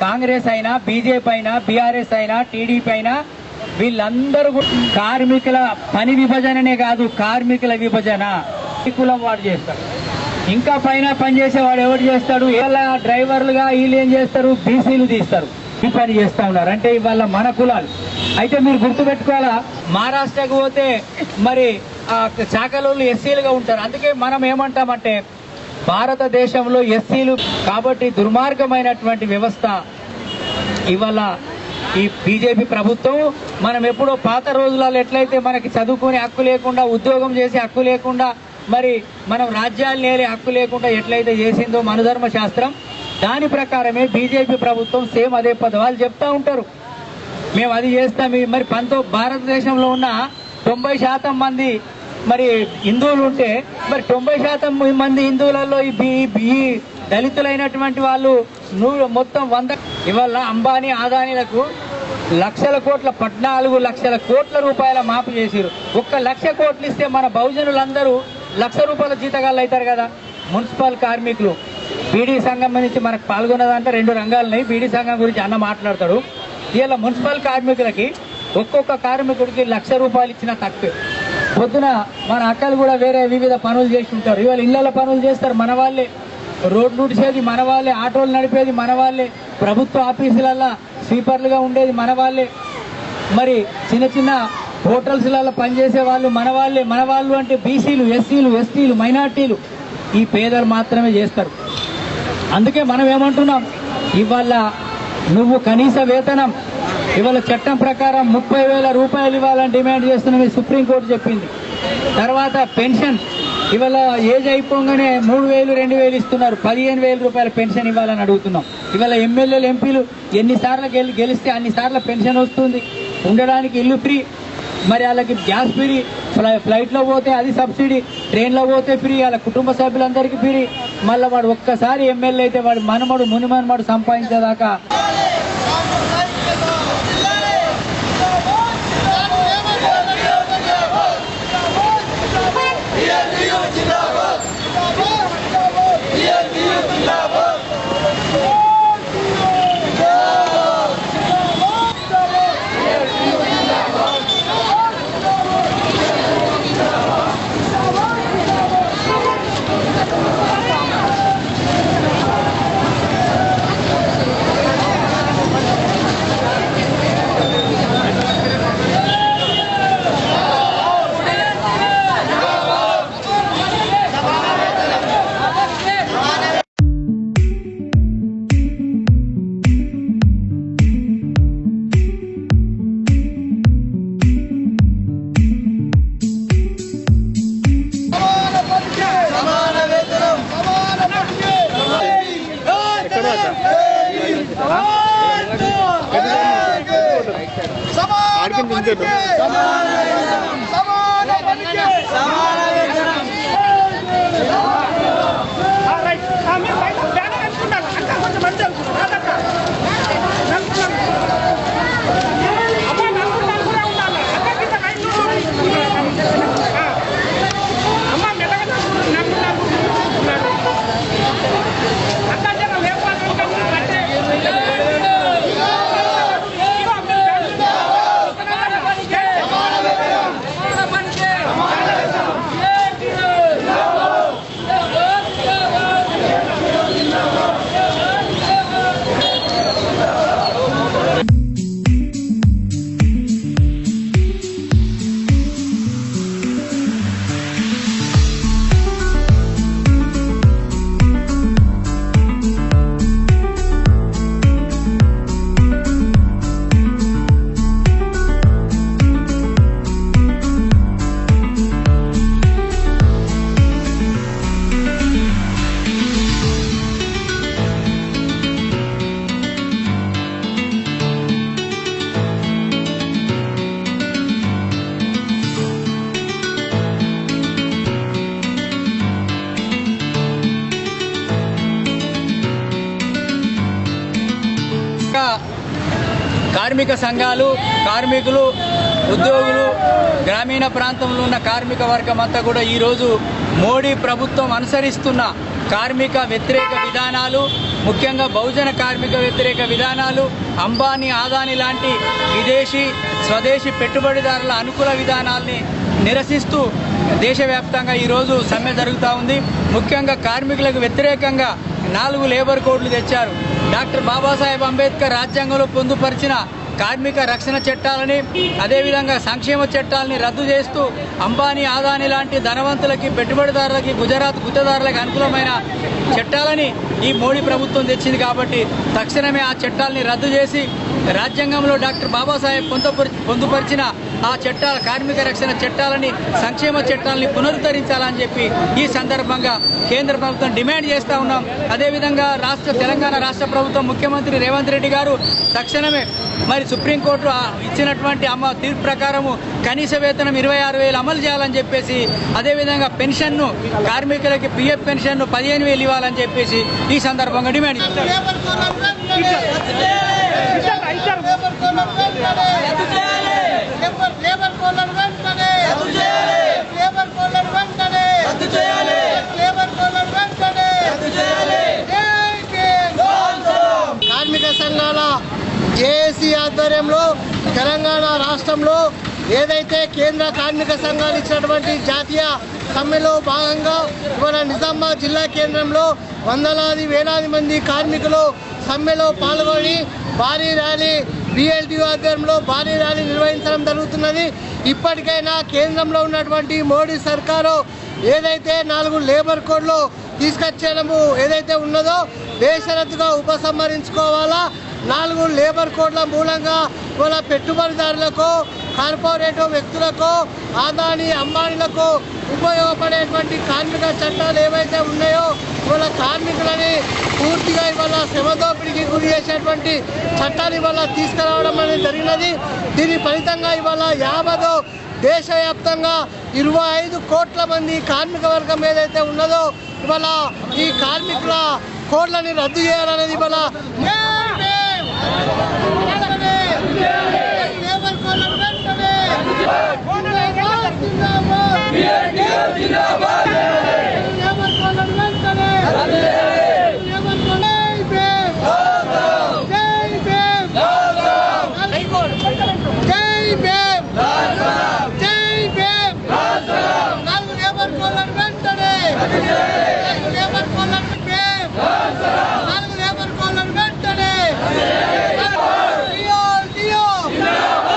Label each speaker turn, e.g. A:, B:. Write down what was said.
A: కాంగ్రెస్ అయినా బీజేపీ అయినా బీఆర్ఎస్ అయినా టీడీపీ అయినా వీళ్ళందరూ కార్మికుల పని విభజననే కాదు కార్మికుల విభజన. కులం వాడు చేస్తాడు. ఇంకా పైన పని చేసేవాడు ఎవడు చేస్తాడు? ఇలా డ్రైవర్లుగా వీళ్ళు ఏం చేస్తారు? బీసీలు తీస్తారు. ఈ పని చేస్తా ఉన్నారు. అంటే ఇవాళ మన కులాలు. అయితే మీరు గుర్తుపెట్టుకోవాలా? మహారాష్ట్రకు పోతే మరి ఆ శాఖలోళ్ళు ఎస్సీలుగా ఉంటారు. అందుకే మనం ఏమంటామంటే భారతదేశంలో ఎస్సీలు కాబట్టి దుర్మార్గమైనటువంటి వ్యవస్థ ఇవాళ ఈ బీజేపీ ప్రభుత్వం. మనం ఎప్పుడో పాత రోజులలో ఎట్లయితే మనకి చదువుకునే హక్కు లేకుండా ఉద్యోగం చేసే హక్కు లేకుండా మరి మనం రాజ్యాలు ఏలే హక్కు లేకుండా ఎట్లయితే చేసిందో మనధర్మ శాస్త్రం దాని ప్రకారమే బీజేపీ ప్రభుత్వం సేమ్ అదే పదవాళ్ళు చెప్తా ఉంటారు. మేము అది చేస్తాం. మరి పంతో భారతదేశంలో ఉన్న తొంభై శాతం మంది మరి హిందువులు ఉంటే మరి తొంభై శాతం మంది హిందువులలో ఈ బి- దళితులైనటువంటి వాళ్ళు నూరు మొత్తం వంద ఇవాళ అంబానీ ఆదానీలకు లక్షల కోట్ల పద్నాలుగు లక్షల కోట్ల రూపాయల మాపు చేసిరు ఒక్క లక్ష కోట్లు ఇస్తే మన బహుజనులందరూ లక్ష రూపాయల జీతగాళ్ళు అవుతారు కదా? మున్సిపల్ కార్మికులు. బీడీ సంఘం నుంచి మనకు పాల్గొన్నదంటే రెండు రంగాలు ఉన్నాయి బీడీ సంఘం గురించి అన్న మాట్లాడతాడు. ఇలా మున్సిపల్ కార్మికులకి ఒక్కొక్క కార్మికుడికి లక్ష రూపాయలు ఇచ్చిన తక్కువ పొద్దున మన అక్కలు కూడా వేరే వివిధ పనులు చేసి ఉంటారు ఇవాళ ఇళ్ళ పనులు చేస్తారు మన వాళ్ళే. రోడ్లు ఉడిచేది మన వాళ్ళే ఆటోలు నడిపేది మన వాళ్ళే. ప్రభుత్వ ఆఫీసులల్లో స్వీపర్లుగా ఉండేది మన వాళ్ళే. మరి చిన్న చిన్న హోటల్స్లలో పనిచేసే వాళ్ళు మన వాళ్ళే. మన వాళ్ళు అంటే బీసీలు ఎస్సీలు ఎస్టీలు మైనార్టీలు. ఈ పేదలు మాత్రమే చేస్తారు. అందుకే మనం ఏమంటున్నాం ఇవాళ నువ్వు కనీస వేతనం ఇవాళ చట్టం ప్రకారం ముప్పై వేల రూపాయలు ఇవ్వాలని డిమాండ్ చేస్తున్నామని సుప్రీంకోర్టు చెప్పింది. తర్వాత పెన్షన్. ఇవాళ ఏజ్ అయిపోగానే మూడు వేలు రెండు వేలు ఇస్తున్నారు. పదిహేను వేల రూపాయల పెన్షన్ ఇవ్వాలని అడుగుతున్నాం. ఇవాళ ఎమ్మెల్యేలు ఎంపీలు ఎన్నిసార్లు గెలి గెలిస్తే అన్నిసార్లు పెన్షన్ వస్తుంది. ఉండడానికి ఇల్లు ఫ్రీ. మరి వాళ్ళకి గ్యాస్ ఫ్రీ. ఫ్లై- ఫ్లైట్లో పోతే అది సబ్సిడీ. ట్రైన్లో పోతే ఫ్రీ. వాళ్ళ కుటుంబ సభ్యులందరికీ ఫ్రీ. మళ్ళీ వాడు ఒక్కసారి ఎమ్మెల్యే అయితే వాడు మనమడు ముని మనమడు సంపాదించేదాకా ఇంకా కార్మిక సంఘాలు కార్మికులు ఉద్యోగులు గ్రామీణ ప్రాంతంలో ఉన్న కార్మిక వర్గం అంతా కూడా ఈరోజు మోడీ ప్రభుత్వం అనుసరిస్తున్న కార్మిక వ్యతిరేక విధానాలు ముఖ్యంగా బహుజన కార్మిక వ్యతిరేక విధానాలు అంబానీ ఆదాని లాంటి విదేశీ స్వదేశీ పెట్టుబడిదారుల అనుకూల విధానాల్ని నిరసిస్తూ దేశవ్యాప్తంగా ఈరోజు సమ్మె జరుగుతూ ఉంది. ముఖ్యంగా కార్మికులకు వ్యతిరేకంగా నాలుగు లేబర్ కోడ్లు తెచ్చారు. డాక్టర్ బాబాసాహెబ్ అంబేద్కర్ రాజ్యాంగంలో పొందుపరిచిన కార్మిక రక్షణ చట్టాలని అదేవిధంగా సంక్షేమ చట్టాలని రద్దు చేస్తూ అంబానీ ఆదాని లాంటి ధనవంతులకి పెట్టుబడిదారులకి గుజరాత్ గుత్తదారులకు అనుకూలమైన చట్టాలని ఈ మోడీ ప్రభుత్వం తెచ్చింది కాబట్టి తక్షణమే ఆ చట్టాలని రద్దు చేసి రాజ్యాంగంలో డాక్టర్ బాబాసాహెబ్ పొందుపరి పొందుపరిచిన ఆ చట్టాల కార్మిక రక్షణ చట్టాలని సంక్షేమ చట్టాలని పునరుద్ధరించాలని చెప్పి ఈ సందర్భంగా కేంద్ర ప్రభుత్వం డిమాండ్ చేస్తూ ఉన్నాం. అదేవిధంగా రాష్ట్ర తెలంగాణ రాష్ట్ర ప్రభుత్వం ముఖ్యమంత్రి రేవంత్ రెడ్డి గారు తక్షణమే మరి సుప్రీంకోర్టు ఇచ్చినటువంటి అమ్మ తీర్పు ప్రకారము కనీస వేతనం ఇరవై ఆరు వేలు అమలు చేయాలని చెప్పేసి అదేవిధంగా పెన్షన్ను కార్మికులకి పిఎఫ్ పెన్షన్ను పదిహేను వేలు ఇవ్వాలని చెప్పేసి ఈ సందర్భంగా డిమాండ్ చేస్తారు
B: లేబర్ వెంటనే లేబర్ వెంటనే లేబర్ వెంటనే కార్మిక సంఘాల జేఏసీ ఆధ్వర్యంలో తెలంగాణ రాష్ట్రంలో ఏదైతే కేంద్ర కార్మిక సంఘాలు ఇచ్చినటువంటి జాతీయ సమ్మెలో భాగంగా ఇవాళ నిజామాబాద్ జిల్లా కేంద్రంలో వందలాది వేలాది మంది కార్మికులు సమ్మెలో పాల్గొని భారీ ర్యాలీ బిఎల్టీ ఆధ్వర్యంలో భారీ ర్యాలీ నిర్వహించడం జరుగుతున్నది. ఇప్పటికైనా కేంద్రంలో ఉన్నటువంటి మోడీ సర్కారు ఏదైతే నాలుగు లేబర్ కోడ్లు తీసుకొచ్చేయడము ఏదైతే ఉన్నదో బేషరతుగా ఉపసంహరించుకోవాలా? నాలుగు లేబర్ కోడ్ల మూలంగా వాళ్ళ పెట్టుబడిదారులకు కార్పొరేట్ వ్యక్తులకు ఆదాని అంబానీలకు ఉపయోగపడేటువంటి కార్మిక చట్టాలు ఏవైతే ఉన్నాయో ఇవాళ కార్మికులని పూర్తిగా ఇవాళ శ్రమదోపిడికి గురి చేసేటువంటి చట్టాలు ఇవాళ తీసుకురావడం అనేది జరిగినది. దీని ఫలితంగా ఇవాళ యాభదో దేశవ్యాప్తంగా ఇరవై ఐదు కోట్ల మంది కార్మిక వర్గం ఏదైతే ఉన్నదో ఇవాళ ఈ కార్మికుల కోడ్లని రద్దు చేయాలనేది ఇవాళ